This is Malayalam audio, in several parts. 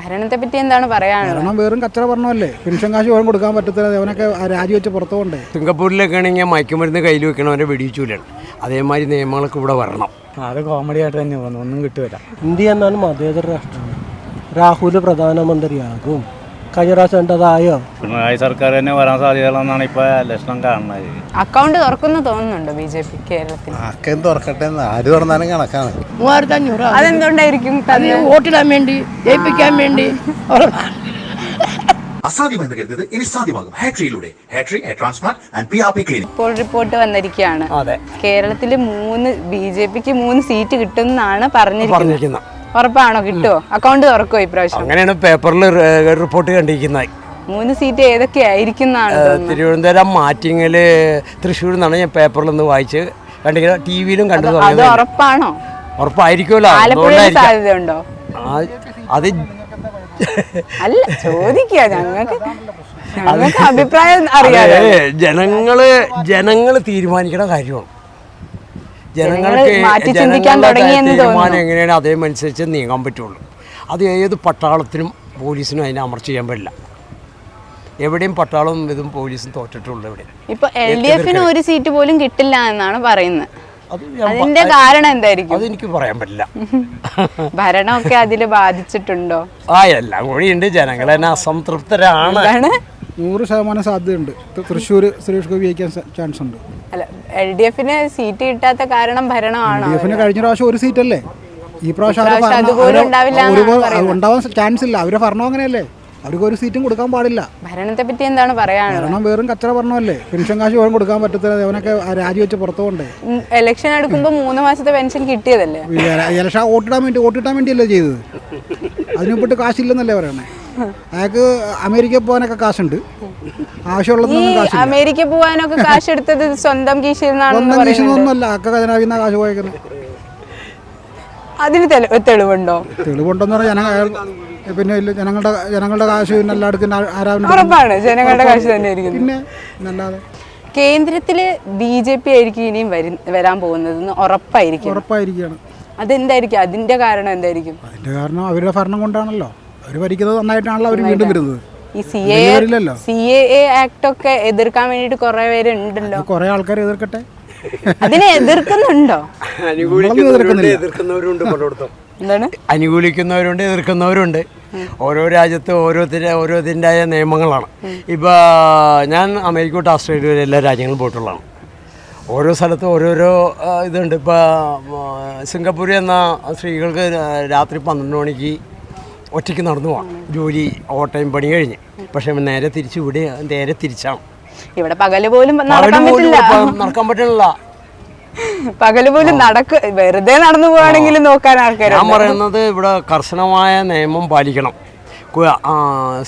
ഭരണത്തെ പറ്റി എന്താണ് പറയാനുള്ളത്? കാരണം വെറും കച്ചറ പറഞ്ഞല്ലേ പെൻഷൻ കാശ് പോലും കൊടുക്കാൻ പറ്റത്തില്ല. അവനൊക്കെ രാജിവെച്ച് പുറത്തു കൊണ്ടേ സിംഗപ്പൂരിലൊക്കെ ആണെങ്കിൽ മയക്കുമരുന്ന് കയ്യിൽ വെക്കണവരെ വെടിയിച്ചൂലാണ്. അതേമാതിരി നിയമങ്ങളൊക്കെ ഇവിടെ വരണം. അത് കോമഡി ആയിട്ട് തന്നെ വന്നു. ഒന്നും കിട്ടുകയില്ല. ഇന്ത്യ എന്നാലും മതേതര രാഷ്ട്രമാണ് രാഹുൽ പ്രധാനമന്ത്രിയാകും. കഴിഞ്ഞ പ്രാവശ്യം കണ്ടതായോ? പിണറായി സർക്കാർ തന്നെ വരാൻ സാധ്യതകളെന്നാണ് ഇപ്പൊ ലക്ഷണം കാണുന്നത്. അക്കൗണ്ട് തുറക്കുന്നു തോന്നുന്നുണ്ടോ ബി ജെ പി കേരളത്തിൽ? അക്കൗണ്ട് തുറക്കട്ടെ ആര് തുറന്നാലും കണക്കാണ്. മൂവായിരത്തി അഞ്ഞൂറ് അതെന്തുകൊണ്ടായിരിക്കും അത് വോട്ടിടാൻ വേണ്ടി ജയിപ്പിക്കാൻ വേണ്ടി. അസാധ്യമെന്ന് കരുതത് ഇനി സാധ്യമാകും. ഹാട്രിയിലൂടെ. ഹാട്രി hair transplant and P R P clinic. ഇപ്പോൾ റിപ്പോർട്ട് വന്നിരിക്കുകയാണ്. അതെ. കേരളത്തിൽ മൂന്ന് ബി ജെ പിക്ക് മൂന്ന് സീറ്റ് കിട്ടുന്നാണ് പറഞ്ഞിരിക്കുന്നത്. പറഞ്ഞിരിക്കുന്ന ഉറപ്പാണോ? കിട്ടുമോ അക്കൗണ്ട് തുറക്കുമോ ഇപ്രാവശ്യം? അങ്ങനെയാണ് പേപ്പറിൽ റിപ്പോർട്ട് കണ്ടിരിക്കുന്നത്. മൂന്ന് സീറ്റ് ഏതൊക്കെയായിരിക്കും എന്നാണ് തിരുവനന്തപുരം മാറ്റിങ്ങൽ തൃശ്ശൂർ നിന്നാണ് ഞാൻ പേപ്പറിൽ നിന്ന് വായിച്ച് കണ്ടിരിക്കുന്നത് ടി വിയിലും കണ്ടു അത് ഉറപ്പാണോ? ഉറപ്പായിരിക്കുമല്ലോ. സാധ്യതയുണ്ടോ? അത് അല്ല ചോദിക്കുക ഞങ്ങൾക്ക് ഞങ്ങൾക്ക് അഭിപ്രായം അറിയാതെ ജനങ്ങൾ ജനങ്ങൾ തീരുമാനിക്കണ കാര്യമാണ്. ജനങ്ങൾക്ക് മാറ്റി ചിന്തിക്കാൻ തുടങ്ങിയെന്ന് തീരുമാനം. എങ്ങനെയാണ് അതേമനുസരിച്ച് നീങ്ങാൻ പറ്റുള്ളൂ. അത് ഏത് പട്ടാളത്തിനും പോലീസിനും അതിനെ അമർച്ച ചെയ്യാൻ പറ്റില്ല. എവിടെയും പട്ടാളവും ഇതും പോലീസും തോറ്റിട്ടുള്ളൂ ഇവിടെ. ഇപ്പൊ എൽ ഡി എഫിന് ഒരു സീറ്റ് പോലും കിട്ടില്ല എന്നാണ് പറയുന്നത്. അത് അതിന്റെ കാരണം എന്തായിരിക്കും? അതെനിക്ക് പറയാൻ പറ്റില്ല. ഭരണമൊക്കെ അതിൽ ബാധിച്ചിട്ടുണ്ടോ? ആ എല്ലാം കൂടിയുണ്ട്. ജനങ്ങൾ തന്നെ അസംതൃപ്തരാണ്. നൂറ് ശതമാനം സാധ്യതയുണ്ട്. തൃശ്ശൂർ സുരേഷ് ഗോപി ജയിക്കാൻ ചാൻസ് ഉണ്ട്. അല്ല എൽ ഡി എഫിന് സീറ്റ് കിട്ടാത്ത കാരണം ഭരണമാണോ എഫിന് കഴിഞ്ഞ പ്രാവശ്യം ഒരു സീറ്റല്ലേ? ഈ പ്രാവശ്യം. ഉണ്ടാവാൻ ചാൻസ് ഇല്ല. അവരെ ഭരണം അങ്ങനെയല്ലേ? അവർക്ക് ഒരു സീറ്റും കൊടുക്കാൻ പാടില്ല. ഭരണത്തെ പറ്റി എന്താണ് പറയാനുള്ളത്? ഭരണം വെറും കച്ചറ പറഞ്ഞല്ലേ പെൻഷൻ കാശ് പോലും കൊടുക്കാൻ പറ്റത്തില്ല. അവനൊക്കെ രാജിവെച്ച് പുറത്തു കൊണ്ടേ ഇലക്ഷൻ എടുക്കുമ്പോ മൂന്ന് മാസത്തെ പെൻഷൻ കിട്ടിയതല്ലേ? ഇലക്ഷൻ വോട്ടിടാൻ വേണ്ടി വോട്ടിട്ടാൻ വേണ്ടിയല്ലേ ചെയ്തത്? അതിനെപ്പെട്ട് കാശില്ലെന്നല്ലേ പറയണേ? അയാൾക്ക് അമേരിക്കയിൽ പോകാനൊക്കെ കാശുണ്ട്. കാശില്ല. അമേരിക്ക പോവാനൊക്കെ കാശ് എടുത്തത് സ്വന്തം കീശയിൽ നിന്നാണെന്ന് പറയുന്നത്. അക്ക ഖജനാവിന്ന കാശ് പോയേക്കുന്നത് അതിന് തെളിവുണ്ടോ തെളിവുണ്ടോ? തെളിവുണ്ടെന്ന് പറഞ്ഞാൽ പിന്നെ ജനങ്ങളുടെ ജനങ്ങളുടെ കാശ് എല്ലായിടത്തും ഉറപ്പാണ് ജനങ്ങളുടെ കാശ് തന്നെ പിന്നെ എന്നല്ലാതെ കേന്ദ്രത്തിൽ ബി ജെ പി ആയിരിക്കും ഇനിയും വരാൻ പോകുന്നത് ഉറപ്പായിരിക്കും. ഉറപ്പായിരിക്കുകയാണ്. അതെന്തായിരിക്കും? അതിന്റെ കാരണം എന്തായിരിക്കും? അതിന്റെ കാരണം അവരുടെ ഭരണം കൊണ്ടാണല്ലോ. അവർ ഭരിക്കുന്നത് നന്നായിട്ടാണല്ലോ അവർ വീണ്ടും വരുന്നത്. ഈ C A C A A act ഒക്കെ എതിർക്കാൻ വേണ്ടിട്ട് കുറെ പേര് ഉണ്ടല്ലോ കുറെ ആൾക്കാർ എതിർക്കട്ടെ? അതിനെ എതിർക്കുന്നുണ്ടോ? അനുകൂലിക്കുന്നവരുണ്ട് എതിർക്കുന്നവരുണ്ട് പലയിടത്തും എന്താണ്? അനുകൂലിക്കുന്നവരുണ്ട് എതിർക്കുന്നവരുണ്ട്. ഓരോ രാജ്യത്ത് ഓരോരുത്തരുടെ ഓരോതിന്റെതായ നിയമങ്ങളാണ്. ഇപ്പോൾ ഞാൻ അമേരിക്ക തൊട്ട് ഓസ്ട്രേലിയ വരെ എല്ലാ രാജ്യങ്ങളും പോയിട്ടുള്ളതാണ്. ഓരോ സ്ഥലത്തും ഓരോരോ ഇതുണ്ട്. ഇപ്പോൾ സിംഗപ്പൂർ എന്ന സ്ത്രീകൾക്ക് രാത്രി പന്ത്രണ്ട് മണിക്ക് ഒറ്റയ്ക്ക് നടന്നു പോവാം. ജോലി ഓട്ടയും പണി കഴിഞ്ഞ്. പക്ഷെ നേരെ തിരിച്ച് ഇവിടെ നേരെ തിരിച്ചാണ്. ഇവിടെ പകൽ പോലും നടക്കാൻ പറ്റില്ല. ഇപ്പം നടക്കാൻ പറ്റണില്ല. പകൽ പോലും നടക്ക് വെറുതെ നടന്നു പോവാണെങ്കിലും നോക്കാൻ ആൾക്കാർ ഞാൻ പറയുന്നത് ഇവിടെ കർശനമായ നിയമം പാലിക്കണം.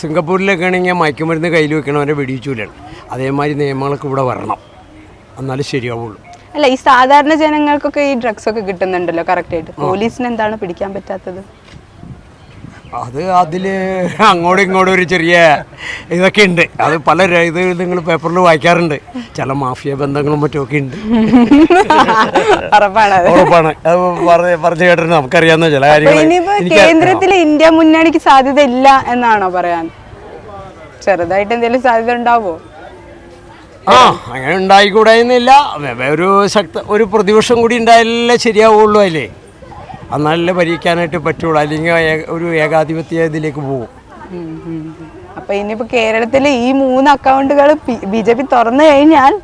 സിംഗപ്പൂരിലൊക്കെ ആണെങ്കിൽ മയക്കുമരുന്ന് കയ്യിൽ വെക്കണവരെ വെടിയിച്ചൂലാണ് അതേമാതിരി നിയമങ്ങളൊക്കെ ഇവിടെ വരണം. എന്നാലേ ശരിയാവുള്ളൂ. അല്ല ഈ സാധാരണ ജനങ്ങൾക്കൊക്കെ ഈ ഡ്രഗ്സ് ഒക്കെ കിട്ടുന്നുണ്ടല്ലോ കറക്റ്റ് ആയിട്ട്. പോലീസിന് എന്താണ് പിടിക്കാൻ പറ്റാത്തത്? അത് അതിൽ അങ്ങോട്ടും ഇങ്ങോട്ടും ഒരു ചെറിയ ഇതൊക്കെ ഉണ്ട്. അത് പല ഇത് നിങ്ങൾ പേപ്പറിൽ വായിക്കാറുണ്ട്. ചില മാഫിയ ബന്ധങ്ങളും മറ്റുമൊക്കെ ഉണ്ട്. ഉറപ്പാണ് അത്. പറഞ്ഞു കേട്ടിട്ട് നമുക്കറിയാവുന്ന ചില കാര്യങ്ങൾ കേന്ദ്രത്തിൽ ഇന്ത്യ മുന്നണിക്ക് സാധ്യത ഇല്ല എന്നാണോ പറയാൻ? ചെറുതായിട്ട് എന്തെങ്കിലും സാധ്യത ഉണ്ടാവോ ആ അങ്ങനെ ഉണ്ടായിക്കൂടായിരുന്നില്ല ഒരു ശക്ത ഒരു പ്രതിപക്ഷം കൂടി ഉണ്ടായാലേ ശരിയാവുള്ളൂ അല്ലേ എന്നാലല്ലേ ഭരിക്കാനായിട്ട് പറ്റുള്ളൂ. അല്ലെങ്കിൽ ഒരു ഏകാധിപത്യ ഇതിലേക്ക് പോകും. അപ്പൊ ഇനിയിപ്പോ കേരളത്തിൽ ഈ മൂന്ന് അക്കൗണ്ടുകൾ ബി ജെ പി തുറന്നു കഴിഞ്ഞാൽ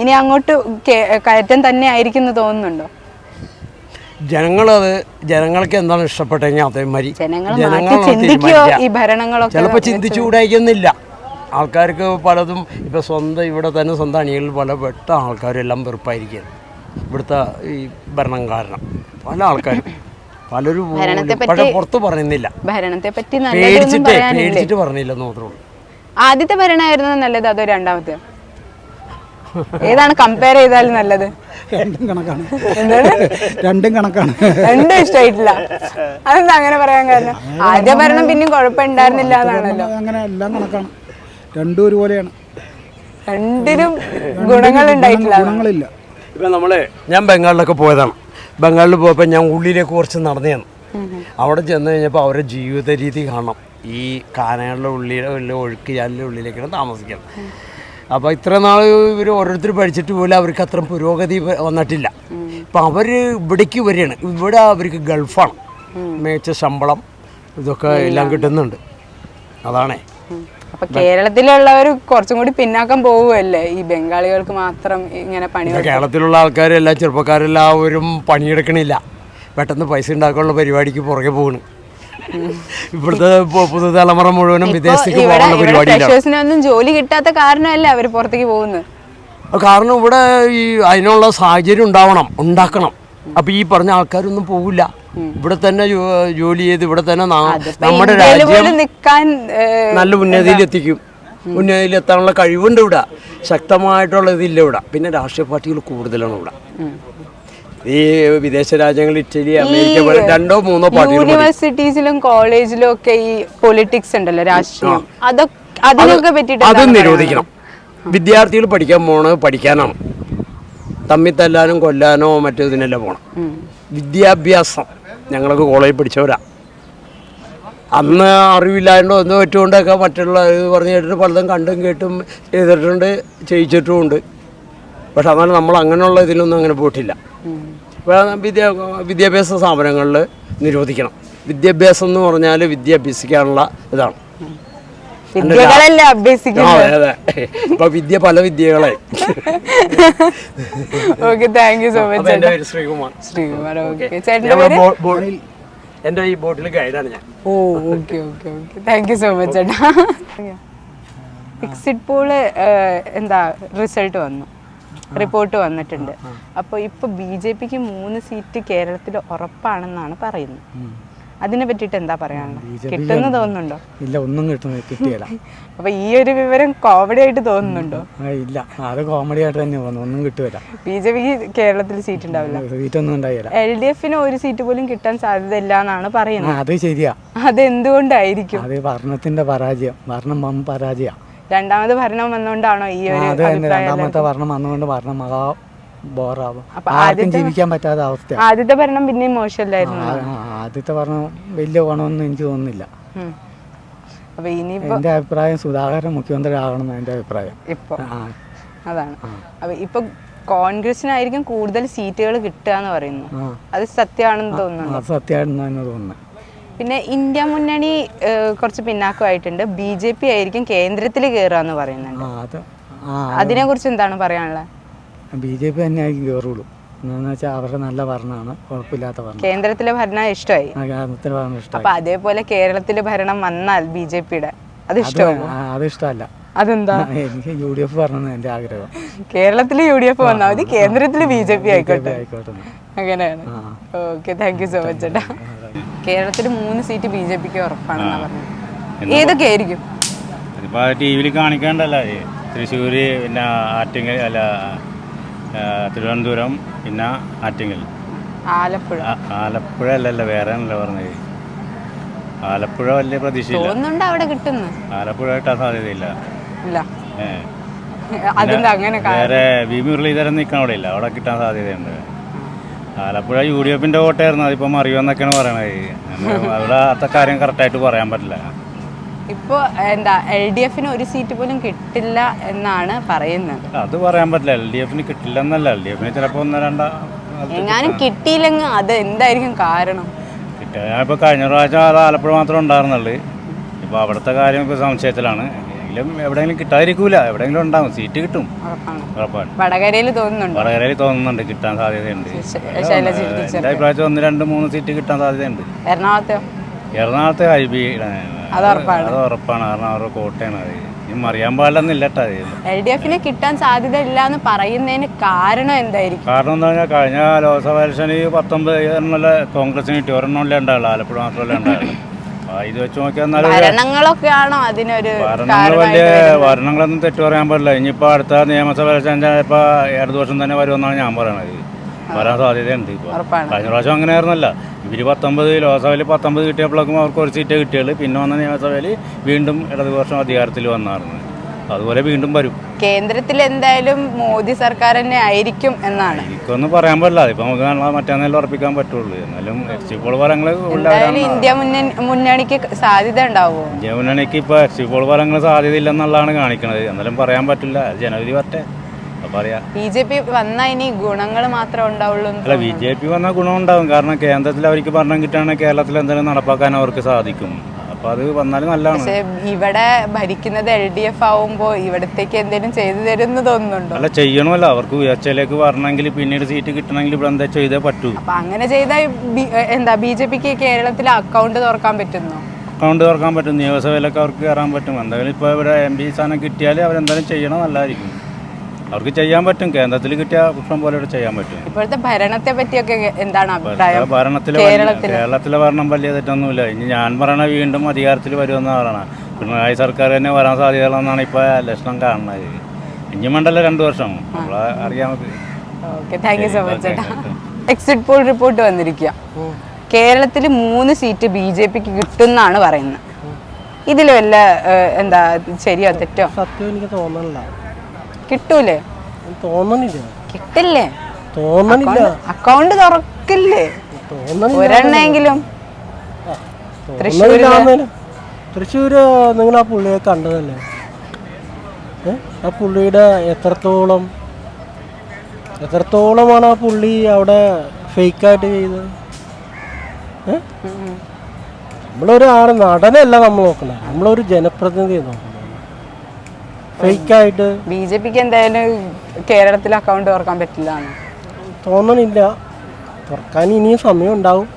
ഇനി അങ്ങോട്ട് കയറ്റം തന്നെ ആയിരിക്കും തോന്നുന്നുണ്ടോ? ജനങ്ങളത് ജനങ്ങൾക്ക് എന്താണ് ഇഷ്ടപ്പെട്ടെങ്കിൽ അതേമാതിരി. ജനങ്ങൾ മാറ്റി ചിന്തിക്കോ ഈ ഭരണങ്ങളൊക്കെ ചിലപ്പോൾ ചിന്തിച്ചുകൂടായിക്കുന്നില്ല ആൾക്കാർക്ക് പലതും ഇപ്പൊ സ്വന്തം ഇവിടെ തന്നെ സ്വന്തം അണികളിൽ പല പെട്ട ആൾക്കാരെല്ലാം വെറുപ്പായിരിക്കും. ഇവിടുത്തെ ഈ ഭരണം കാരണം. പല ആൾക്കാരും. പലരും പുറത്ത് പറയുന്നില്ല. ഭരണത്തെ പറ്റി പേടിച്ചിട്ട് പറഞ്ഞില്ലെന്ന് ആദ്യത്തെ ഭരണമായിരുന്നു നല്ലത് അതോ രണ്ടാമത്തെ? ഏതാണ് കമ്പയർ ചെയ്താൽ നല്ലത്? രണ്ടും കണക്കാണ്. എന്താണ്? രണ്ടും കണക്കാണ്. രണ്ടും ഇഷ്ടമായിട്ടില്ല. അതെന്താ അങ്ങനെ പറയാൻ കാരണം? ആദ്യ ഭരണം പിന്നെയും കുഴപ്പമുണ്ടായിരുന്നില്ല എന്നാണല്ലോ. അങ്ങനെ എല്ലാം കണക്കാണ്. രണ്ടും ഒരുപോലെയാണ്. രണ്ടിനും ഗുണങ്ങൾ ഉണ്ടായിട്ടില്ല. ഗുണങ്ങളില്ല. ഇപ്പൊ നമ്മൾ ഞാൻ ബംഗാളിലൊക്കെ പോയതാണ്. ബംഗാളിൽ പോയപ്പോൾ ഞാൻ ഉള്ളിലേക്ക് കുറച്ച് നടന്നു അവിടെ ചെന്ന് കഴിഞ്ഞപ്പോൾ അവരുടെ ജീവിത രീതി കാണണം. ഈ കാനകളുടെ ഉള്ളിലെ ഉള്ളിൽ ഒഴുക്ക് ഞാനിന്റെ ഉള്ളിലേക്കാണ് താമസിക്കുന്നത് അപ്പോൾ ഇത്ര നാൾ ഇവർ ഓരോരുത്തർ പഠിച്ചിട്ട് പോലും അവർക്ക് അത്ര പുരോഗതി വന്നിട്ടില്ല. അപ്പം അവർ ഇവിടേക്ക് വരികയാണ്. ഇവിടെ അവർക്ക് ഗൾഫാണ്. മേച്ച ശമ്പളം ഇതൊക്കെ എല്ലാം കിട്ടുന്നുണ്ട്. അതാണേ. അപ്പൊ കേരളത്തിലുള്ളവർ കുറച്ചും കൂടി പിന്നാക്കം പോവുമല്ലേ ഈ ബംഗാളികൾക്ക് മാത്രം ഇങ്ങനെ പണി കേരളത്തിലുള്ള ആൾക്കാരെല്ലാം ചെറുപ്പക്കാരെല്ലാവരും പണിയെടുക്കണില്ല. പെട്ടെന്ന് പൈസ ഉണ്ടാക്കാനുള്ള പരിപാടിക്ക് പുറകെ പോകണ് ഇവിടുത്തെ പുതുതലമുറ മുഴുവനും വിദേശത്തേക്ക് പോകാനുള്ള ഫ്രഷേഴ്സിനൊന്നും ജോലി കിട്ടാത്ത കാരണമല്ലേ അവർ പുറത്തേക്ക് പോകുന്നത്? കാരണം ഇവിടെ ഈ അതിനുള്ള സാഹചര്യം ഉണ്ടാവണം ഉണ്ടാക്കണം. അപ്പൊ ഈ പറഞ്ഞ ആൾക്കാരൊന്നും പോവില്ല. ഇവിടെ തന്നെ ജോലി ചെയ്ത് ഇവിടെ തന്നെ നമ്മുടെ രാജ്യം നല്ല ഉന്നതിയിൽ എത്തിക്കും. ഉന്നതിയിൽ എത്താനുള്ള കഴിവുണ്ട് ഇവിടെ. ശക്തമായിട്ടുള്ള ഇതില്ല ഇവിടെ. പിന്നെ രാഷ്ട്രീയ പാർട്ടികൾ കൂടുതലാണ് ഇവിടെ. ഈ വിദേശ രാജ്യങ്ങൾ ഇറ്റലി അമേരിക്ക രണ്ടോ മൂന്നോ പാർട്ടികൾ യൂണിവേഴ്സിറ്റീസിലും കോളേജിലും ഒക്കെ ഈ പൊളിറ്റിക്സ് ഉണ്ടല്ലോ രാഷ്ട്രീയം. അതൊക്കെ അതിനൊക്കെ പറ്റിയിട്ട് അത് നിരോധിക്കണം. വിദ്യാർത്ഥികൾ പഠിക്കാൻ പോണത് പഠിക്കാനാണ്. തമ്മിൽ തല്ലാനും കൊല്ലാനോ മറ്റോ ഇതിനെല്ലാം പോകണം വിദ്യാഭ്യാസം. ഞങ്ങളൊക്കെ കോളേജിൽ പഠിച്ചവരാ. അന്ന് അറിവില്ലാണ്ടോ എന്തോ പറ്റുകൊണ്ടൊക്കെ മറ്റുള്ള ഇത് പറഞ്ഞു കേട്ടിട്ട് പലതും കണ്ടും കേട്ടും ചെയ്തിട്ടുണ്ട് ചെയ്യിച്ചിട്ടുമുണ്ട്. പക്ഷെ എന്നാലും നമ്മൾ അങ്ങനെയുള്ള ഇതിലൊന്നും അങ്ങനെ പോയിട്ടില്ല. വിദ്യാ വിദ്യാഭ്യാസ സ്ഥാപനങ്ങളിൽ നിരോധിക്കണം. വിദ്യാഭ്യാസം എന്ന് പറഞ്ഞാൽ വിദ്യ അഭ്യസിക്കാനുള്ള ഇതാണ് വിദ്യകളല്ലേ അഭ്യസിക്കുന്നത്? ഇപ്പൊ വിദ്യ പല വിദ്യകളെ okay thank you so much എന്റെ പേര് ശ്രീകുമാർ. ശ്രീകുമാർ ഓക്കെ ചേട്ടന്റെ പേര്? എന്റെ ഈ ബോട്ടിൽ ഗൈഡാണ് ഞാൻ. ഓ okay okay okay thank you so much ചേട്ടാ. എക്സിറ്റ് പോൾ എന്താ റിസൾട്ട് വന്നു. റിപ്പോർട്ട് വന്നിട്ടുണ്ട്. അപ്പോൾ ഇപ്പോൾ ബി ജെ പിക്ക് മൂന്ന് സീറ്റ് കേരളത്തിൽ ഉറപ്പാണെന്നാണ് പറയുന്നത്. അതിനെ പറ്റിയിട്ട് എന്താ പറയാനുള്ളത്? തോന്നുന്നുണ്ടോ? ഇല്ല ഒന്നും കിട്ടുന്നില്ല കിട്ടിയില്ല. അപ്പോൾ ഈ ഒരു വിവരം കോമഡി ആയിട്ട് തോന്നുന്നുണ്ടോ? ഇല്ല. അത് കോമഡി ആയിട്ട് തന്നെ തോന്നുന്നു. ഒന്നും കിട്ടുമില്ല ബി ജെ പിക്ക് കേരളത്തിൽ സീറ്റ് ഉണ്ടാവില്ല. സീറ്റൊന്നും ഉണ്ടായില്ല. എൽ ഡി എഫിന് ഒരു സീറ്റ് പോലും കിട്ടാൻ സാധ്യതയില്ല എന്നാണ് പറയുന്നത് അത് ശരിയാ. അതെന്തുകൊണ്ടായിരിക്കും? അത് ഭരണത്തിന്റെ പരാജയം. ഭരണം പരാജയ. രണ്ടാമത് ഭരണം വന്നുകൊണ്ടാണോ ഈ ഒരു അത് രണ്ടാമത്തെ ഭരണം വന്നുകൊണ്ട് ഭരണം മഹാ ബോറാവും. ആർക്കും ജീവിക്കാൻ പറ്റാത്ത അവസ്ഥ. ആദ്യത്തെ ഭരണം പിന്നെയും മോശമല്ലായിരുന്നു ആദ്യത്തെ ഭരണം വലിയ ഗുണമൊന്നും എനിക്ക് തോന്നുന്നില്ല. എന്റെ അഭിപ്രായം സുധാകരൻ മുഖ്യമന്ത്രി ആകണം എന്റെ അഭിപ്രായം. അതാണ്. അപ്പൊ ഇപ്പൊ കോൺഗ്രസിനായിരിക്കും കൂടുതൽ സീറ്റുകൾ കിട്ടുക എന്ന് പറയുന്നു. അത് സത്യമാണെന്ന് തോന്നുന്നു സത്യമാണെന്ന് തോന്നുന്നു. പിന്നെ ഇന്ത്യ മുന്നണി കുറച്ച് പിന്നാക്കമായിട്ടുണ്ട്. ബി ജെ പി ആയിരിക്കും കേന്ദ്രത്തിൽ കയറുക എന്ന് പറയുന്നുണ്ട്. അതിനെ കുറിച്ച് എന്താണ് പറയാനുള്ളത്? ബി ജെ പി തന്നെ ആയിരിക്കും കയറുള്ളൂ. എന്താണെന്ന് വെച്ചാൽ അവരുടെ നല്ല ഭരണമാണ്. കുഴപ്പമില്ലാത്ത ഭരണം. കേന്ദ്രത്തിലെ ഭരണം ഇഷ്ടമായി. ആ കേരളത്തിലെ ഭരണം അപ്പൊ ഇഷ്ടമായി അതേപോലെ കേരളത്തിലെ ഭരണം വന്നാൽ ബി ജെ പിയുടെ അത് അത് ഇഷ്ടമാകും ആ, അത് ഇഷ്ടമല്ല. അതെന്താ? എനിക്ക് യു ഡി എഫ് ഭരണം എന്റെ ആഗ്രഹം. കേരളത്തിൽ യു ഡി എഫ് വന്നാൽ മതി. കേന്ദ്രത്തിൽ ബി ജെ പി ആയിക്കോട്ടെ. ആയിക്കോട്ടെ. എന്ന്. അങ്ങനെയാണ് okay thank you so much ചേട്ടാ. കേരളത്തിൽ മൂന്ന് സീറ്റ് ബി ജെ പിക്ക് ഉറപ്പാണെന്നാ പറഞ്ഞത്. ഏതൊക്കെ ആയിരിക്കും? ടിവിയിൽ ടി വിയിൽ കാണിക്കണ്ടല്ല. തൃശ്ശൂർ പിന്നെ ആറ്റിങ്ങൽ അല്ല തിരുവനന്തപുരം പിന്നെ ആറ്റിങ്ങൽ. ആലപ്പുഴ. ആലപ്പുഴ അല്ലല്ലോ വേറെ ആണല്ലോ പറഞ്ഞത്. ആലപ്പുഴ വലിയ പ്രതീക്ഷയില്ല. തോന്നുന്നുണ്ട് അവിടെ കിട്ടുന്നു. ആലപ്പുഴ കിട്ടാൻ സാധ്യതയില്ല. വേറെ വി മുരളീധരൻ നിൽക്കണ അവിടെ ഇല്ല. അവിടെ കിട്ടാൻ സാധ്യതയുണ്ട്. ആലപ്പുഴ യു ഡി എഫിന്റെ വോട്ടായിരുന്നു. അതിപ്പോ മറിയുമെന്നൊക്കെയാണ് പറയണത്. അവിടെ അത്ത കാര്യം കറക്റ്റായിട്ട് പറയാൻ പറ്റില്ല. ഇപ്പൊ എന്താ എൽ ഡി എഫിന് ഒരു സീറ്റ് പോലും കിട്ടില്ല എന്നാണ് പറയുന്നത്. അത് പറയാൻ പറ്റില്ല. എൽ ഡി എഫിന് കിട്ടില്ല എന്നല്ല എൽ ഡി എഫിന് ചിലപ്പോൾ ഒന്ന് രണ്ടാ എങ്ങാനും കിട്ടിയില്ലെങ്കിൽ അത് എന്തായിരിക്കും കാരണം? ഞാനിപ്പോൾ കഴിഞ്ഞ പ്രാവശ്യം അത് ആലപ്പുഴ മാത്രമേ ഉണ്ടായിരുന്നുള്ളൂ. ഇപ്പോൾ അവിടുത്തെ കാര്യം ഇപ്പോൾ സംശയത്തിലാണ്. എങ്കിലും എവിടെയെങ്കിലും കിട്ടാതിരിക്കൂല. എവിടെയെങ്കിലും ഉണ്ടാവും. സീറ്റ് കിട്ടും. വടകരയിൽ തോന്നുന്നുണ്ട്? വടകരയിൽ തോന്നുന്നുണ്ട്. കിട്ടാൻ സാധ്യതയുണ്ട്. അഭിപ്രായത്തിൽ ഒന്ന് രണ്ട് മൂന്ന് സീറ്റ് കിട്ടാൻ സാധ്യതയുണ്ട്. എറണാകുളത്തോ? എറണാകുളത്തെ ഹൈബി അത് ഉറപ്പാണ്. അത് ഉറപ്പാണ്. കാരണം അവരുടെ കോട്ടയാണ് അത്. ഇനി അറിയാൻ പാടില്ലെന്നില്ല കേട്ടോ അത്. എൽ ഡി എഫിന് കിട്ടാൻ സാധ്യത ഇല്ല എന്ന് പറയുന്നതിന് കാരണം എന്തായിരിക്കും? കാരണം എന്താ പറഞ്ഞാൽ കഴിഞ്ഞ ലോക്സഭ ഇലക്ഷന് പത്തൊമ്പത് എണ്ണമല്ല കോൺഗ്രസിന് കിട്ടി ഒരെണ്ണമല്ലേ ഉണ്ടാവുള്ളൂ ആലപ്പുഴ മാത്രമല്ലേ ഉണ്ടാവുള്ളൂ ആ ഇത് വെച്ച് നോക്കിയാൽ എന്നാലും ഭരണങ്ങളൊക്കെ ആണോ അതിനൊരു ഭരണങ്ങൾ വലിയ ഭരണങ്ങളൊന്നും തെറ്റു പറയാൻ പാടില്ല. ഇനിയിപ്പോൾ അടുത്ത നിയമസഭ ഇലക്ഷൻ ഇപ്പോൾ ഏഴ് വർഷം തന്നെ വരുമെന്നാണ് ഞാൻ പറയണത്. വരാൻ സാധ്യതയുണ്ട് ഇപ്പോൾ. കഴിഞ്ഞ പ്രാവശ്യം അങ്ങനെ ആയിരുന്നല്ല ഇവർ പത്തൊമ്പത് ലോക്സഭയിൽ പത്തൊമ്പത് കിട്ടിയപ്പോഴേക്കും അവർക്ക് ഒരു സീറ്റേ കിട്ടിയുള്ളൂ. പിന്നെ വന്ന നിയമസഭയിൽ വീണ്ടും ഇടതുപക്ഷം അധികാരത്തിൽ വന്നായിരുന്നു. അതുപോലെ വീണ്ടും വരും. കേന്ദ്രത്തിൽ എന്തായാലും മോദി സർക്കാർ തന്നെ ആയിരിക്കും എന്നാണ്. എനിക്കൊന്നും പറയാൻ പറ്റില്ല. ഇപ്പൊ നമുക്ക് നാളെ ഉറപ്പിക്കാൻ പറ്റുള്ളൂ. എന്നാലും എക്സിറ്റ് പോൾ ഫലങ്ങൾ എന്തായാലും ഇന്ത്യ മുന്നണി മുന്നണിക്ക് സാധ്യത ഉണ്ടാവുമോ ഇന്ത്യ മുന്നണിക്ക് ഇപ്പൊ എക്സി പോൾ ഫലങ്ങൾ സാധ്യത ഇല്ലെന്നുള്ളതാണ് കാണിക്കുന്നത് എന്നാലും പറയാൻ പറ്റില്ല. ജനവിധി പറയാം ബി ജെ പി വന്നാൽ ഇനി ഗുണങ്ങൾ മാത്രമേ ഉണ്ടാവുള്ളൂ അല്ല ബി ജെ പി വന്നാൽ ഗുണമുണ്ടാവും. കാരണം കേന്ദ്രത്തിൽ അവർക്ക് ഭരണം കിട്ടുകയാണെങ്കിൽ കേരളത്തിൽ എന്തെങ്കിലും നടപ്പാക്കാൻ അവർക്ക് സാധിക്കും. അപ്പോൾ അത് വന്നാൽ നല്ലതാണ്. പക്ഷെ ഇവിടെ ഭരിക്കുന്നത് എൽ ഡി എഫ് ആവുമ്പോ ഇവിടത്തേക്ക് എന്തെങ്കിലും ചെയ്തു തരുന്നു തോന്നുന്നുണ്ടോ? അല്ല ചെയ്യണമല്ലോ. അവർക്ക് ഉയർച്ചയിലേക്ക് വരണമെങ്കിൽ പിന്നീട് സീറ്റ് കിട്ടണമെങ്കിൽ ഇവിടെ എന്താ ചെയ്തേ പറ്റൂ. അപ്പൊ അങ്ങനെ ചെയ്താൽ എന്താ ബി ജെ പിക്ക് കേരളത്തിൽ അക്കൗണ്ട് തുറക്കാൻ പറ്റുന്നു? അക്കൗണ്ട് തുറക്കാൻ പറ്റും. നിയമസഭയിലൊക്കെ അവർക്ക് കയറാൻ പറ്റും. എന്തായാലും ഇപ്പോൾ ഇവിടെ എം പി സ്ഥാനം കിട്ടിയാൽ അവരെന്തായാലും ചെയ്യണം നല്ലതായിരിക്കും. അവർക്ക് ചെയ്യാൻ പറ്റും. കേന്ദ്രത്തിൽ കിട്ടിയ ഇഷ്ടം പോലെ ചെയ്യാൻ പറ്റും. ഇപ്പോഴത്തെ ഭരണത്തെ പറ്റിയൊക്കെ എന്താണ് അഭിപ്രായം? ഭരണത്തിലെ കേരളത്തിലെ. ഭരണം വലിയ തെറ്റൊന്നുമില്ല. ഇനി ഞാൻ പറയണ വീണ്ടും അധികാരത്തിൽ വരുമെന്ന് പറയണം. പിണറായി സർക്കാർ തന്നെ വരാൻ സാധ്യതകളെന്നാണ് ഇപ്പോൾ ലക്ഷണം കാണുന്നത്. ഇനി മണ്ടല്ല രണ്ടു വർഷം. നമ്മളെ അറിയാൻ okay thank you so much ചേട്ടാ. എക്സിറ്റ് പോൾ റിപ്പോർട്ട് വന്നിരിക്കുക കേരളത്തിൽ മൂന്ന് സീറ്റ് ബി ജെ പിക്ക് കിട്ടുന്നാണ് പറയുന്നത്. ഇതിൽ വല്ല എന്താ ശരിയോ തെറ്റോ? സത്യം എനിക്ക് തോന്നണില്ല. കിട്ടൂലേ? തോന്നണില്ല. കിട്ടില്ലേ? തോന്നണില്ല. അക്കൗണ്ട് തുറക്കില്ലേ? ഒരെണ്ണെങ്കിലും. തൃശ്ശൂര് നിങ്ങൾ ആ പുള്ളിയെ കണ്ടതല്ലേ? ആ പുള്ളിയുടെ എത്രത്തോളം എത്രത്തോളമാണ് ആ പുള്ളി അവിടെ ഫേക്കായിട്ട് ചെയ്തത്? നമ്മളൊരു ആ നടനല്ല നമ്മൾ നോക്കണേ. നമ്മളൊരു ജനപ്രതിനിധിയെ നോക്കണം. ഫേക്കായിട്ട്. ബി ജെ പിക്ക് എന്തായാലും കേരളത്തിൽ അക്കൗണ്ട് തുറക്കാൻ പറ്റില്ല തോന്നണില്ല. തുറക്കാൻ ഇനിയും സമയം ഉണ്ടാവും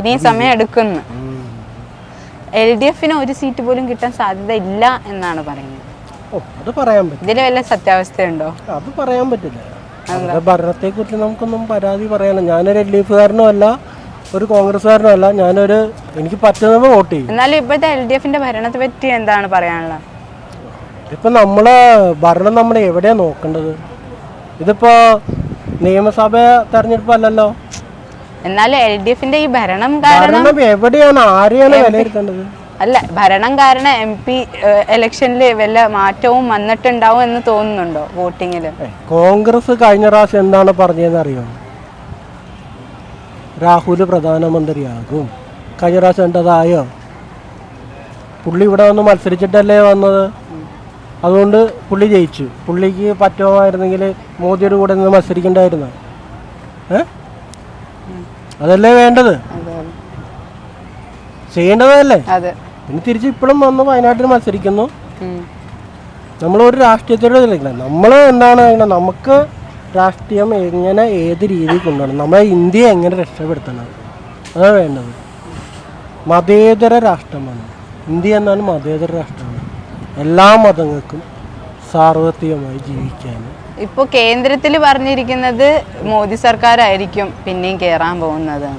ഇനിയും സമയം എടുക്കുന്നു. എൽ ഡി എഫിന് ഒരു സീറ്റ് പോലും കിട്ടാൻ സാധ്യത ഇല്ല എന്നാണ് പറയുന്നത്. ഓ അത് പറയാൻ പറ്റും ഇതിൽ വല്ല സത്യാവസ്ഥയുണ്ടോ? അത് പറയാൻ പറ്റില്ല. അവരുടെ ഭരണത്തെക്കുറിച്ച് നമുക്കൊന്നും പരാതി പറയാനില്ല. ഞാനൊരു എൽ ഡി എഫുകാരനും അല്ല ഒരു കോൺഗ്രസ്സുകാരനും അല്ല ഞാനൊരു എനിക്ക് പറ്റുന്നവ വോട്ട് ചെയ്യും. എന്നാലും ഇപ്പോഴത്തെ എൽ ഡി എഫിന്റെ ഭരണത്തെ പറ്റി എന്താണ് പറയാനുള്ളത്? ഇപ്പം നമ്മൾ ഭരണം നമ്മൾ എവിടെയാണ് നോക്കേണ്ടത്? ഇതിപ്പോൾ നിയമസഭ തെരഞ്ഞെടുപ്പ് അല്ലല്ലോ. എന്നാലും എൽ ഡി എഫിന്റെ ഈ ഭരണം കാരണം ഭരണം എവിടെയാണ്? ആരെയാണ് വിലയിരുത്തേണ്ടത്? അല്ല ഭരണം കാരണം എം പി ഇലക്ഷനിൽ വല്ല മാറ്റവും വന്നിട്ടുണ്ടാവും എന്ന് തോന്നുന്നുണ്ടോ വോട്ടിങ്ങിൽ ഏ, കോൺഗ്രസ് കഴിഞ്ഞ പ്രാവശ്യം എന്താണ് പറഞ്ഞതെന്ന് അറിയോ? രാഹുൽ പ്രധാനമന്ത്രിയാകും. കഴിഞ്ഞ പ്രാവശ്യം എന്തതായോ പുള്ളി ഇവിടെ വന്ന് മത്സരിച്ചിട്ടല്ലേ വന്നത്? അതുകൊണ്ട് പുള്ളി ജയിച്ചു. പുള്ളിക്ക് പറ്റുമായിരുന്നെങ്കിൽ മോദിയുടെ കൂടെ നിന്ന് മത്സരിക്കണ്ടായിരുന്നു? അതല്ലേ വേണ്ടത്? ചെയ്യേണ്ടതല്ലേ? പിന്നെ തിരിച്ച് ഇപ്പോഴും വന്ന് വയനാട്ടിൽ മത്സരിക്കുന്നു. നമ്മൾ നമ്മളൊരു രാഷ്ട്രീയത്തോടെ നിൽക്കണം നമ്മൾ എന്താണ് നമുക്ക് രാഷ്ട്രീയം എങ്ങനെ ഏത് രീതിയിൽ കൊണ്ടുപോകണം? നമ്മളെ ഇന്ത്യയെ എങ്ങനെ രക്ഷപ്പെടുത്തണം? അതാണ് വേണ്ടത്. മതേതര രാഷ്ട്രമാണ്. ഇന്ത്യ എന്നാണ് മതേതര രാഷ്ട്രമാണ് എല്ലാ മതങ്ങൾക്കും സാർവത്രികമായി ജീവിക്കാനും. ഇപ്പോൾ കേന്ദ്രത്തിൽ പറഞ്ഞിരിക്കുന്നത് മോദി സർക്കാരായിരിക്കും പിന്നെയും കയറാൻ പോകുന്നത്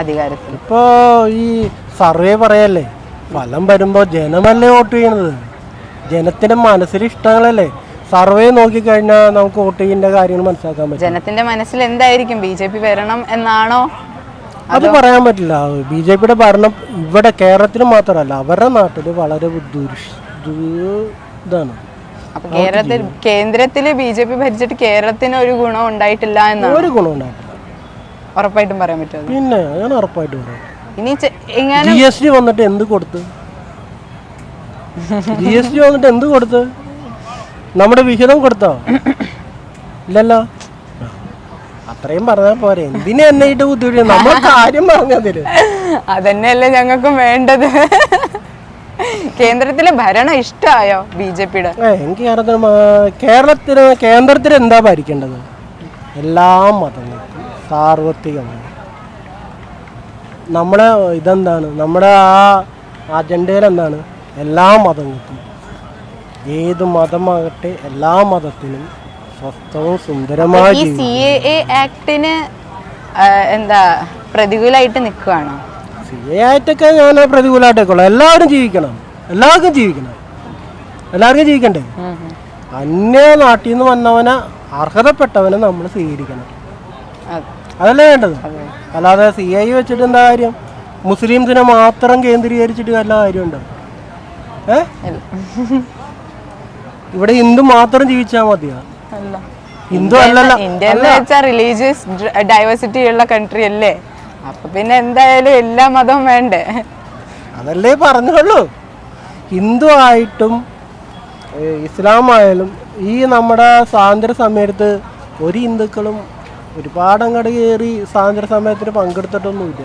അധികാരത്തിൽ. ഇപ്പോൾ ഈ സർവേ പറയല്ലേ ഫലം വരുമ്പോൾ ജനമല്ലേ വോട്ട് ചെയ്യുന്നത് ജനത്തിന്റെ മനസ്സിൽ ഇഷ്ടങ്ങളല്ലേ? സർവേ നോക്കിക്കഴിഞ്ഞാൽ നമുക്ക് വോട്ട് ചെയ്യേണ്ട കാര്യങ്ങൾ മനസ്സിലാക്കാൻ പറ്റും. ജനത്തിന്റെ മനസ്സിൽ എന്തായിരിക്കും? ബി ജെ പി വരണം എന്നാണോ? അത് പറയാൻ പറ്റില്ല. ബി ജെ പിയുടെ ഭരണം ഇവിടെ കേരളത്തിൽ മാത്രമല്ല അവരുടെ നാട്ടിൽ വളരെ ദുരുഷ് ദു- ഇതാണ് അപ്പൊ കേരളത്തിൽ കേന്ദ്രത്തിൽ ബി ജെ പി ഭരിച്ചിട്ട് കേരളത്തിന് ഒരു ഗുണം ഉണ്ടായിട്ടില്ല എന്നാണ്? ഒരു ഗുണം ഉണ്ടായിട്ടില്ല. ഉറപ്പായിട്ടും പറയാൻ പറ്റുമോ പിന്നെ ഞാൻ ഉറപ്പായിട്ട് പറയാം. ഇനി ചെ- ഇങ്ങനെ ജി എസ് ടി വന്നിട്ട് എന്ത് കൊടുത്ത്? ജി എസ് ടി വന്നിട്ട് എന്ത് കൊടുത്ത്? നമ്മുടെ വിഹിതം കൊടുത്തോ? ഇല്ലല്ലോ. അത്രയും പറഞ്ഞാൽ പോരെ. എന്തിനെ എന്നെ ഇട്ട് ബുദ്ധിമുട്ടി നമ്മൾ കാര്യം പറഞ്ഞതിൽ. അതന്നെയല്ലേ ഞങ്ങൾക്കും വേണ്ടത്. കേന്ദ്രത്തിലെ ഭരണം ഇഷ്ടമായോ ബി ജെ പിയുടെ? എനിക്ക് കേരളത്തിന് മാ- കേരളത്തിന് കേന്ദ്രത്തിൽ എന്താ ഭരിക്കേണ്ടത്? എല്ലാ മതങ്ങൾക്കും സാർവത്രികമാണ്. നമ്മുടെ ഇതെന്താണ്? നമ്മുടെ ആ അജണ്ടയിൽ എന്താണ് എല്ലാ മതങ്ങൾക്കും. ഏത് മതമാകട്ടെ എല്ലാ മതത്തിനും സ്വസ്ഥവും സുന്ദരമായി സി എ എ ആക്ടിന് എന്താ പ്രതികൂലായിട്ട് നിൽക്കുകയാണോ സി എ ആയിട്ടൊക്കെ ഞാൻ പ്രതികൂലമായിട്ടേക്കുള്ളൂ എല്ലാവരും ജീവിക്കണം. എല്ലാവർക്കും ജീവിക്കണം. എല്ലാവർക്കും ജീവിക്കണ്ടേ? അന്യ നാട്ടിൽ നിന്ന് വന്നവനെ അർഹതപ്പെട്ടവനെ നമ്മൾ സ്വീകരിക്കണം. അതെ. അതല്ലേ വേണ്ടത്? അല്ലാതെ സി ഐ വെച്ചിട്ട് എന്താ കാര്യം? മുസ്ലിംസിനെ മാത്രം കേന്ദ്രീകരിച്ചിട്ട് വല്ല കാര്യമുണ്ടോ? ഏ? ഇവിടെ ഹിന്ദു മാത്രം ജീവിച്ചാൽ മതിയാ? ഹിന്ദു അല്ലല്ലോ. ഇന്ത്യ റിലീജിയസ് ഡൈവേഴ്സിറ്റി ഉള്ള കൺട്രി അല്ലേ? അപ്പൊ പിന്നെ എന്തായാലും എല്ലാ മതവും വേണ്ടേ? അതല്ലേ പറഞ്ഞുള്ളൂ. ഹിന്ദു ആയിട്ടും ഇസ്ലാം ആയാലും ഈ നമ്മുടെ സ്വാതന്ത്ര്യ സമയത്ത് ഒരു ഹിന്ദുക്കളും ഒരുപാട് അങ്ങോട്ട് കയറി സ്വാതന്ത്ര്യ സമയത്തിന് പങ്കെടുത്തിട്ടൊന്നുമില്ല.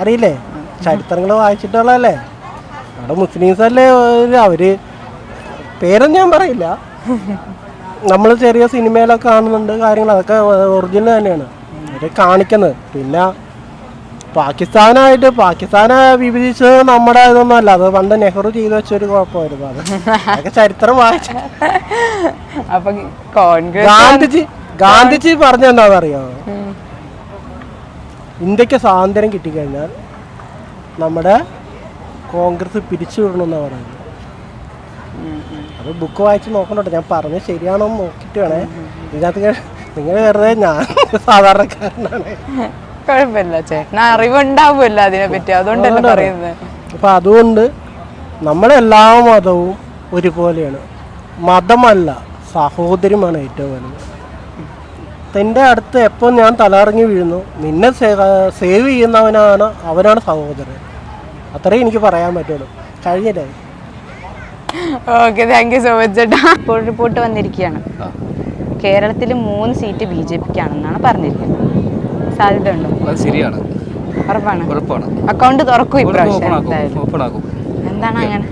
അറിയില്ലേ? ചരിത്രങ്ങൾ വായിച്ചിട്ടുള്ളതല്ലേ? അവിടെ മുസ്ലിംസ് അല്ലേ? അവർ പേരൊന്നും ഞാൻ പറയില്ല. നമ്മൾ ചെറിയ സിനിമയിലൊക്കെ കാണുന്നുണ്ട് കാര്യങ്ങൾ അതൊക്കെ ഒറിജിനൽ തന്നെയാണ്. അവർ കാണിക്കുന്നത്. പിന്നെ പാകിസ്ഥാനായിട്ട് പാകിസ്ഥാനെ വിഭജിച്ചത് നമ്മുടെ ഇതൊന്നും അല്ല അത് പണ്ട് നെഹ്റു ചെയ്തു വെച്ചൊരു കുഴപ്പമായിരുന്നു അത്. അതൊക്കെ ചരിത്രം വായിച്ച. അപ്പൊ കോൺഗ്രസ് ഗാന്ധിജി ഗാന്ധിജി പറഞ്ഞ എന്താണെന്നറിയാമോ ഇന്ത്യയ്ക്ക് സ്വാതന്ത്ര്യം കിട്ടിക്കഴിഞ്ഞാൽ നമ്മുടെ കോൺഗ്രസ് പിരിച്ചു പിരിച്ചുവിടണമെന്നാണ് പറയുന്നത്. അത് ബുക്ക് വായിച്ച് നോക്കണോട്ടോ ഞാൻ പറഞ്ഞത് ശരിയാണോ നോക്കിയിട്ട് വേണേ. ഇതിനകത്ത് നിങ്ങൾ വെറുതെ ഞാൻ സാധാരണക്കാരനാണ്. കുഴപ്പമില്ല ചേട്ടന് അറിവുണ്ടാവുമല്ലോ അതിനെ പറ്റി. അതുകൊണ്ടല്ലേ പറയുന്നത്. അപ്പം അതുകൊണ്ട് നമ്മളെല്ലാ മതവും ഒരുപോലെയാണ്. മതമല്ല സഹോദര്യമാണ് ഏറ്റവും വലുത്. തന്റെ അടുത്ത് എപ്പോൾ ഞാൻ തലറങ്ങി വീഴുന്നു നിന്നെ സേവ് ചെയ്യുന്നവനാണ് അവനാണ് സഹോദരൻ. അത്രേ എനിക്ക് പറയാൻ പറ്റുള്ളൂ. കഴിഞ്ഞില്ലേ? Okay thank you so much ചേട്ടാ. റിപ്പോർട്ട് വന്നിരിക്കുകയാണ്. കേരളത്തിൽ മൂന്ന് സീറ്റ് ബി ജെ പിക്കാണെന്നാണ് പറഞ്ഞിരിക്കുന്നത്. സാധ്യത ഉണ്ടോ ശരിയാണ്. ഉറപ്പാണ്. ഉറപ്പാണ്. അക്കൗണ്ട് തുറക്കും ഇപ്രാവശ്യം എന്താണ് അങ്ങനെ?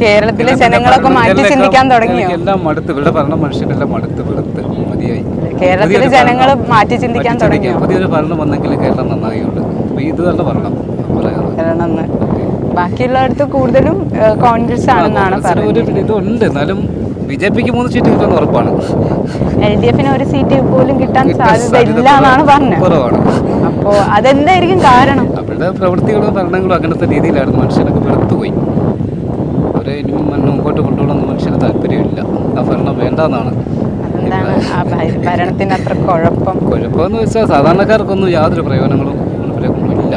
കേരളത്തിലെ ജനങ്ങളൊക്കെ മാറ്റി ചിന്തിക്കാൻ തുടങ്ങിയോ? എല്ലാം മടുത്ത്. ഇവരുടെ ഭരണ മനുഷ്യരെല്ലാം മടുത്ത് വെറുത്ത് മതിയായി. കേരളത്തിലെ ജനങ്ങൾ മാറ്റി ചിന്തിക്കാൻ തുടങ്ങി പുതിയൊരു ഭരണം വന്നെങ്കിൽ കേരളം ഇത് നല്ല ഭരണം. ബാക്കിയുള്ളടത്ത് കൂടുതലും കോൺഗ്രസ് ആണെന്നാണ് പറയുന്നത് ഇതുണ്ട്. എന്നാലും ബി ജെ പിക്ക് മൂന്ന് സീറ്റ് കിട്ടുമെന്ന് ഉറപ്പാണ്. എൽ ഡി എഫിന് ഒരു സീറ്റ് പോലും കിട്ടാൻ കിട്ടാൻ സാധ്യത സാധ്യത ഇല്ല എന്നാണ് പറഞ്ഞത്. കുറവാണ്. അപ്പോ അതെന്തായിരിക്കും കാരണം? അവരുടെ പ്രവൃത്തികളും ഭരണങ്ങളും അങ്ങനത്തെ രീതിയിലായിരുന്നു. മനുഷ്യനൊക്കെ വെറുത്തുപോയി അവരെ ഇനി മുമ്പോട്ട് കൊണ്ടുപോകണമെന്ന് മനുഷ്യന് താല്പര്യമില്ല. ആ ഭരണം വേണ്ടെന്നാണ് ആ ഭ- ഭരണത്തിന് അത്ര കുഴപ്പം? കുഴപ്പമെന്ന് വെച്ചാൽ സാധാരണക്കാർക്കൊന്നും യാതൊരു പ്രയോജനങ്ങളും ഇല്ല.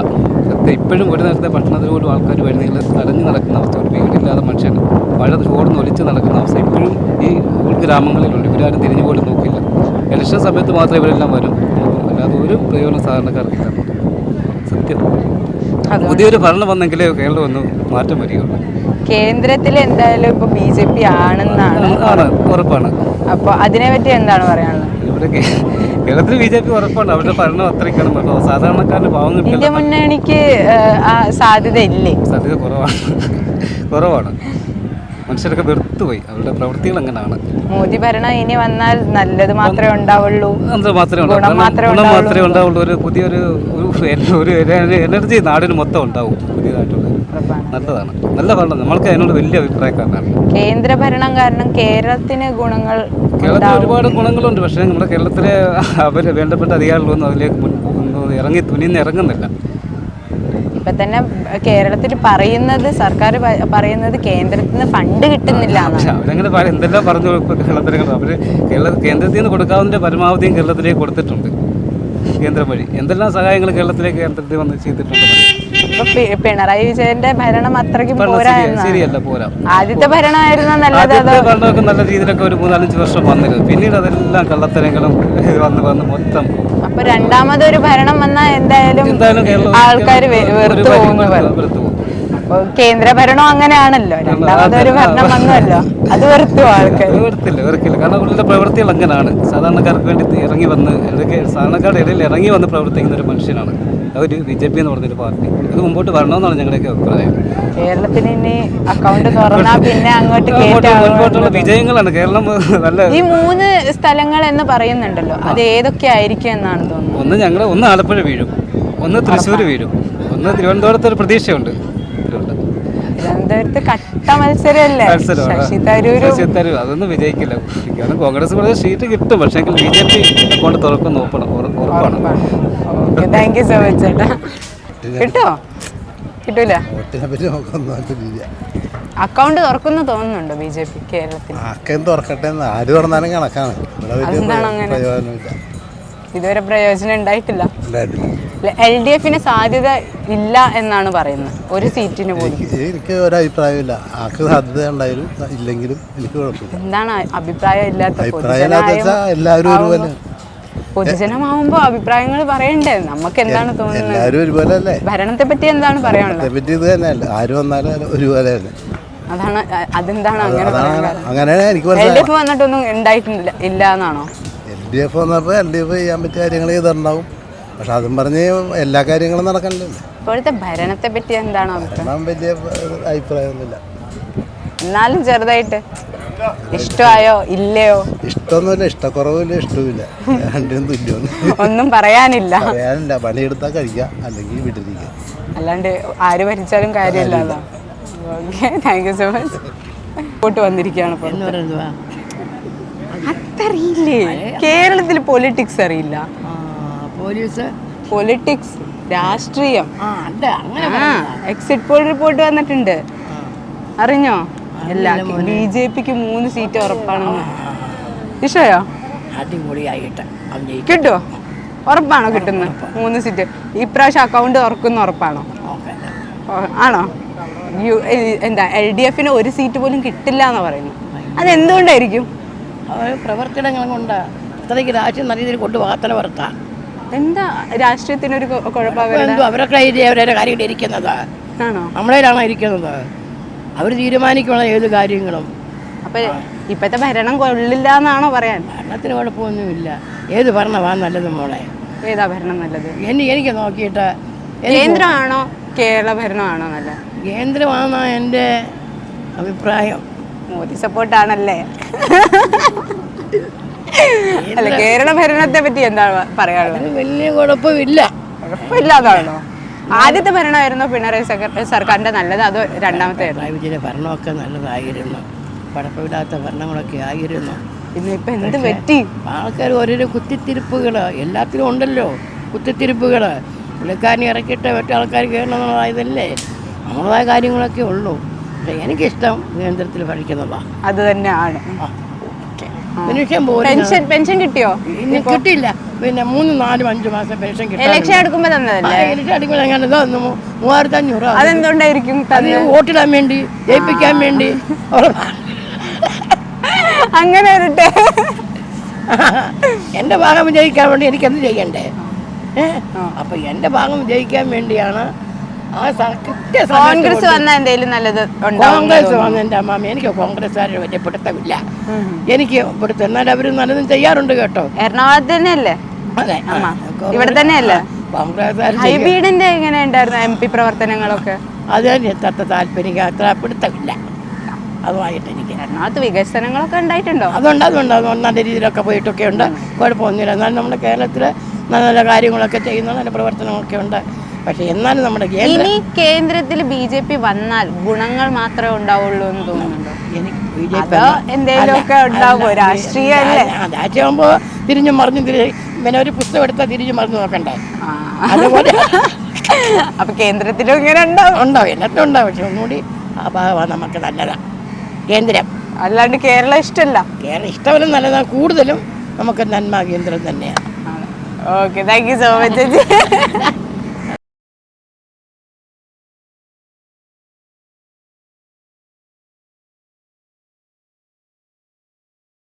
ഇപ്പോഴും ഒരു നേരത്തെ ഭക്ഷണത്തിന് പോലും ആൾക്കാർ വരുന്നതിൽ അടഞ്ഞു നടക്കുന്ന അവസ്ഥ ഒരു വീടില്ലാതെ മനുഷ്യൻ മഴ ചോർന്ന് ഒലിച്ച് നടക്കുന്ന അവസ്ഥ ഇപ്പോഴും ഈ ഉൾഗ്രാമങ്ങളിലുണ്ട് ഇവരാരും തിരിഞ്ഞു പോലും നോക്കില്ല. ഇലക്ഷൻ സമയത്ത് മാത്രമേ ഇവരെല്ലാം വരും. നോക്കും അല്ലാതെ ഒരു പ്രയോജനം സാധാരണക്കാർക്കില്ല സത്യം. പുതിയൊരു ഭരണം വന്നെങ്കിലേ കേരളം ഒന്ന് മാറ്റം വരികയുള്ളൂ. കേന്ദ്രത്തിൽ എന്തായാലും ഇപ്പൊ ബി ജെ പി ആണെന്നാണ് ഉറപ്പാണ്. അപ്പൊ അതിനെ പറ്റി എന്താണ് പറയാനുള്ളത്? ഇവിടെ കേരളത്തിൽ ബി ജെ പി ഉറപ്പാണ്. അവരുടെ ഭരണം അത്രയ്ക്കാണ് പറഞ്ഞത് പാവം ഇന്ത്യ മുന്നണിക്ക് സാധ്യത ഇല്ലേ? സാധ്യത കുറവാണ്. കുറവാണ്. മനുഷ്യരൊക്കെ വെറുത്തുപോയി. അവരുടെ പ്രവൃത്തികൾ അങ്ങനെയാണ് മോദി ഭരണം ഇനി വന്നാൽ നല്ലത് മാത്രമേ ഉണ്ടാവുള്ളൂ. അത് മാത്രമേ ഗുണം ഉണ്ടാവൂ മാത്രമേ ഗുണം മാത്രമേ ഉണ്ടാവുള്ളൂ. ഒരു പുതിയൊരു ഒരു എന- ഒരു എനർജി നാടിന് മൊത്തം ഉണ്ടാവും പുതിയതായിട്ടുള്ള ഉറപ്പാണ്. നല്ലതാണ്. നല്ല ഭരണം. നമ്മൾക്ക് അതിനോട് വലിയ അഭിപ്രായക്കാരനാണ്. കേന്ദ്ര ഭരണം കാരണം കേരളത്തിന് ഗുണങ്ങൾ കേരളത്തിൽ ഉണ്ടാവും. ഒരുപാട് ഗുണങ്ങളുണ്ട്. പക്ഷേ നമ്മുടെ കേരളത്തിലെ അവർ വേണ്ടപ്പെട്ട അധികാരികളൊന്നും അതിലേക്ക് മുൻ- ഒന്നും ഇറങ്ങി തുനിന്ന് ഇറങ്ങുന്നില്ല. ഇപ്പൊ തന്നെ കേരളത്തിൽ പറയുന്നത് സർക്കാർ പറയുന്നത് കേന്ദ്രത്തിൽ നിന്ന് ഫണ്ട് കിട്ടുന്നില്ല അവരങ്ങനെ എന്തെല്ലാം പറഞ്ഞു കേരളത്തിൽ അവർ കേരള കേന്ദ്രത്തിൽ നിന്ന് കൊടുക്കാവുന്ന പരമാവധിയും കേരളത്തിലേക്ക് കൊടുത്തിട്ടുണ്ട്. കേന്ദ്രം വഴി. എന്തെല്ലാം സഹായങ്ങൾ കേരളത്തിലേക്ക് കേന്ദ്രത്തിൽ വന്ന് ചെയ്തിട്ടുണ്ട്? പിണറായി വിജയന്റെ ഭരണം അത്രയ്ക്കും പോരാ ശരിയല്ല പോരാ. ആദ്യത്തെ ഭരണമായിരുന്നു നല്ലത് ഭരണമൊക്കെ നല്ല രീതിയിലൊക്കെ ഒരു മൂന്നാലഞ്ച് വർഷം വന്നിരുന്നു. പിന്നീട് അതെല്ലാം കള്ളത്തരങ്ങളും വന്ന് വന്ന് മൊത്തം അപ്പൊ രണ്ടാമതൊരു ഭരണം വന്നാൽ എന്തായാലും ആൾക്കാർ വെറുത്തു പോകുന്നു കേന്ദ്ര ഭരണം അങ്ങനെയാണല്ലോ. രണ്ടാമതൊരു ഭരണം വന്നല്ലോ. അത് വെറുത്തു ആൾക്കാർ അത് വെറുത്തില്ല വെറുക്കില്ല. കാരണം അവരുടെ പ്രവൃത്തികൾ അങ്ങനെയാണ് സാധാരണക്കാർക്ക് വേണ്ടി ഇറങ്ങി വന്ന് സാധാരണക്കാരുടെ ഇടയിൽ ഇറങ്ങി വന്ന് പ്രവർത്തിക്കുന്ന ഒരു മനുഷ്യനാണ്. ഒരു ബി ജെ പി എന്ന് പറഞ്ഞൊരു പാർട്ടി. ഇത് മുമ്പോട്ട് വരണമെന്നാണ് ഞങ്ങളുടെയൊക്കെ അഭിപ്രായം. കേരളത്തിന് ഇനി അക്കൗണ്ട് തുറന്നാ പിന്നെ അങ്ങോട്ട് മുൻപോട്ടുള്ള വിജയങ്ങളാണ്. കേരളം നല്ല ഈ മൂന്ന് സ്ഥലങ്ങൾ എന്ന് പറയുന്നുണ്ടല്ലോ അത് ഏതൊക്കെ ആയിരിക്കും എന്നാണ് തോന്നുന്നത്? ഒന്ന് ഞങ്ങൾ ഒന്ന് ആലപ്പുഴ വീഴും. ഒന്ന് തൃശ്ശൂർ വീഴും. ഒന്ന് തിരുവനന്തപുരത്ത് ഒരു പ്രതീക്ഷയുണ്ട്. തിരുവനന്തപുരം തിരുവനന്തപുരത്ത് കട്ട മത്സരമല്ലേ? ശശി തരൂർ അതൊന്നും വിജയിക്കില്ല. കോൺഗ്രസ് പറഞ്ഞ സീറ്റ് കിട്ടും. പക്ഷേ ബി ജെ പി അക്കൗണ്ട് തുറക്കും നോക്കണം ഉറപ്പാണ്. Okay thank you so much ചേട്ടാ. കിട്ടുമോ കിട്ടൂല? അക്കൗണ്ട് തുറക്കുന്നു തോന്നുന്നുണ്ടോ ബി ജെ പി കേരളത്തിൽ? ആക്കേം തുറക്കട്ടെ ആര് തുറന്നാലും കണക്കാണ്. ഇതുവരെ പ്രയോജനം ഉണ്ടായിട്ടില്ല. എൽ ഡി എഫിന് സാധ്യത ഇല്ല എന്നാണ് പറയുന്നത്. ഒരു സീറ്റിന് പോലും. എനിക്ക് എനിക്ക് ഒരഭിപ്രായമില്ല. ആർക്ക് സാധ്യത ഉണ്ടായാലും ഇല്ലെങ്കിലും എനിക്ക് കുഴപ്പമില്ല. എന്താണ് അഭിപ്രായം ഇല്ലാത്ത എല്ലാവരും ഒരുപോലെ. പൊതുജനമാവുമ്പോ അഭിപ്രായങ്ങൾ പറയണ്ടേ? നമുക്ക് എന്താണ് തോന്നുന്നത്? ഒരുപോലെ അല്ലേ ഭരണത്തെ പറ്റി എന്താണ് പറയാനുള്ളത്? ആര് വന്നാലും ഒരുപോലെ തന്നെ അതാണ് അതെന്താണ് അങ്ങനെ പറയാൻ എനിക്ക് എൽ ഡി എഫ് വന്നിട്ടൊന്നും ഉണ്ടായിട്ടില്ല ഇല്ല എന്നാണോ എൽ ഡി എഫ് വന്നപ്പോൾ എൽ ഡി എഫ് ചെയ്യാൻ പറ്റിയ കാര്യങ്ങൾ ചെയ്തിട്ടുണ്ടാവും. പക്ഷെ അതും പറഞ്ഞ് എല്ലാ കാര്യങ്ങളും നടക്കണ്ടല്ലോ ഇപ്പോഴത്തെ ഭരണത്തെ പറ്റി എന്താണ് വലിയ അഭിപ്രായമൊന്നുമില്ല. എന്നാലും ചെറുതായിട്ട് ഇഷ്ടമായോ? ഇല്ലയോ? ഇഷ്ടമൊന്നുമില്ല ഇഷ്ടക്കുറവില്ല ഇഷ്ടമില്ല രണ്ടും തുല്യമാണ്. ഒന്നും പറയാനില്ല. പറയാനില്ല. പണിയെടുത്താൽ കഴിക്കുക അല്ലെങ്കിൽ വീട്ടിലിരിക്കുക അല്ലാണ്ട് ആര് ഭരിച്ചാലും കാര്യമില്ലല്ലോ okay thank you so much ഇങ്ങോട്ട് വന്നിരിക്കുകയാണ് അതറിയില്ലേ? കേരളത്തിൽ പൊളിറ്റിക്സ് അറിയില്ല. പോലീസ് പൊളിറ്റിക്സ് രാഷ്ട്രീയം. എക്സിറ്റ് പോൾ റിപ്പോർട്ട് വന്നിട്ടുണ്ട്. അറിഞ്ഞോ? ബി ജെ പിക്ക് മൂന്ന് സീറ്റ് ഉറപ്പാണെന്ന്. ഇഷ്ടയോ അടിപൊളിയായിട്ട് കിട്ടുമോ ഉറപ്പാണോ കിട്ടുന്നത്? മൂന്ന് സീറ്റ്. ഇപ്രാവശ്യം അക്കൗണ്ട് തുറക്കുന്ന ഉറപ്പാണോ? ആണോ? യു എന്താ എൽ ഡി എഫിന് ഒരു സീറ്റ് പോലും കിട്ടില്ല എന്ന് പറയുന്നു അതെന്തുകൊണ്ടായിരിക്കും പ്രവർത്തനങ്ങൾ കൊണ്ട്. അത്രയ്ക്ക് രാഷ്ട്രീയം നല്ല രീതിയിൽ കൊണ്ട് വാർത്തന വർത്താം എന്താ രാഷ്ട്രീയത്തിനൊരു കുഴപ്പമില്ല കുഴപ്പം അവരൊക്കെ അവരുടെ കാര്യങ്ങൾ ഇരിക്കുന്നത്. നമ്മളേലാണോ ഇരിക്കുന്നത്? അവർ തീരുമാനിക്കണം ഏത് കാര്യങ്ങളും. അപ്പോൾ ഇപ്പത്തെ ഭരണം കൊള്ളില്ല എന്നാണോ പറയാൻ? ഭരണത്തിന് കുഴപ്പമൊന്നുമില്ല. ഏത് ഭരണമാണ് നല്ലത് മോളെ? ഏതാ ഭരണം നല്ലത്? എന്നെ എനിക്ക് നോക്കിയിട്ട് കേന്ദ്രമാണോ കേരള ഭരണമാണോ നല്ല കേന്ദ്രമാണ് എന്റെ അഭിപ്രായം. മോദി സപ്പോർട്ടാണല്ലേ? അല്ല കേരള ഭരണത്തെ പറ്റി എന്താണ് പറയാനുള്ളത്? വലിയ കുഴപ്പമില്ല. കുഴപ്പമില്ലാതാണോ? ആദ്യത്തെ ഭരണമായിരുന്നു പിണറായി സർക്കാരിന്റെ നല്ലത് അതോ രണ്ടാമത്തെ വിജയന്റെ ഭരണമൊക്കെ നല്ലതായിരുന്നു. കുഴപ്പമില്ലാത്ത ഭരണങ്ങളൊക്കെ ആയിരുന്നു. ഇന്നിപ്പോ എന്ത് പറ്റി? ആൾക്കാർ ഓരോരോ കുത്തിത്തിരിപ്പുകൾ എല്ലാത്തിനും ഉണ്ടല്ലോ കുത്തിത്തിരിപ്പുകൾ പുള്ളിക്കാരനെ ഇറക്കിയിട്ട് മറ്റേ ആൾക്കാർ കയറണമെന്നുള്ളതായതല്ലേ നമ്മളതായ കാര്യങ്ങളൊക്കെ ഉള്ളൂ. പക്ഷേ എനിക്കിഷ്ടം കേന്ദ്രത്തിൽ ഭരിക്കുന്നതാണ് അത് തന്നെയാണ്. പെൻഷൻ പെൻഷൻ പെൻഷൻ കിട്ടിയോ? കിട്ടിയില്ല. പിന്നെ മൂന്ന് നാലും അഞ്ച് മാസം പെൻഷൻ കിട്ടാൻ ഇലക്ഷൻ എടുക്കുമ്പോ തന്നതല്ലേ? ഇലക്ഷൻ അടിക്കുമ്പോൾ എങ്ങനെ മൂവായിരത്തി അഞ്ഞൂറ് അതെന്തുകൊണ്ടായിരിക്കും വോട്ടിടാൻ വേണ്ടി ജയിപ്പിക്കാൻ വേണ്ടി അങ്ങനെ വരട്ടെ. എന്റെ ഭാഗം വിജയിക്കാൻ വേണ്ടി എനിക്ക് എന്ത് ചെയ്യണ്ടേ? അപ്പൊ എന്റെ ഭാഗം വിജയിക്കാൻ വേണ്ടിയാണ് കോൺഗ്രസ് വന്ന എന്തെങ്കിലും നല്ലത് കോൺഗ്രസ് വന്ന എന്റെ അമ്മാമ എനിക്ക് കോൺഗ്രസ്സുകാരുടെ വലിയ പിടുത്തമില്ല. എനിക്ക് പിടുത്തം എന്നാൽ അവർ നല്ലതും ചെയ്യാറുണ്ട് കേട്ടോ. എറണാകുളത്ത് തന്നെയല്ലേ അതെ ഇവിടെ തന്നെയല്ലേ ഹൈബീഡിന്റെ എങ്ങനെ ഉണ്ടായിരുന്നു എം പി പ്രവർത്തനങ്ങളൊക്കെ? അത് എത്ര താല്പര്യം അത്ര പിടുത്തമില്ല. അതുമായിട്ട് എനിക്ക്. എറണാകുളത്ത് വികസനങ്ങളൊക്കെ ഉണ്ടായിട്ടുണ്ടോ? അതുണ്ട് അതുണ്ട് അതുകൊണ്ട് നല്ല രീതിയിലൊക്കെ പോയിട്ടൊക്കെ ഉണ്ട് കുഴപ്പമൊന്നുമില്ല. എന്നാലും നമ്മുടെ കേരളത്തിൽ നല്ല നല്ല കാര്യങ്ങളൊക്കെ ചെയ്യുന്ന നല്ല പ്രവർത്തനങ്ങളൊക്കെ ഉണ്ട് പക്ഷേ എന്നാലും നമ്മുടെ ഇനി കേന്ദ്രത്തിൽ ബി ജെ പി വന്നാൽ ഗുണങ്ങൾ മാത്രമേ ഉണ്ടാവുള്ളൂ എന്ന് തോന്നുന്നുണ്ടോ? എനിക്ക് എന്തേലുമൊക്കെ ഉണ്ടാവുമോ? രാഷ്ട്രീയമല്ലേ? രാഷ്ട്രീയമാകുമ്പോൾ തിരിഞ്ഞു മറിഞ്ഞു തിരി പിന്നെ ഒരു പുസ്തകം എടുത്താൽ തിരിഞ്ഞു മറിഞ്ഞു നോക്കണ്ടേ. അതുപോലെ അപ്പൊ കേന്ദ്രത്തിലും ഇങ്ങനെ ഉണ്ടാവും. ഉണ്ടാവും എല്ലാത്തിനും ഉണ്ടാവും പക്ഷെ ഒന്നുകൂടി ആ ഭാഗമാണ് നമുക്ക് നല്ലതാണ് കേന്ദ്രം. അല്ലാണ്ട് കേരളം ഇഷ്ടമല്ല കേരളം ഇഷ്ടമല്ല നല്ലതാണ് കൂടുതലും നമുക്ക് നന്മ കേന്ദ്രം തന്നെയാണ് okay thank you so much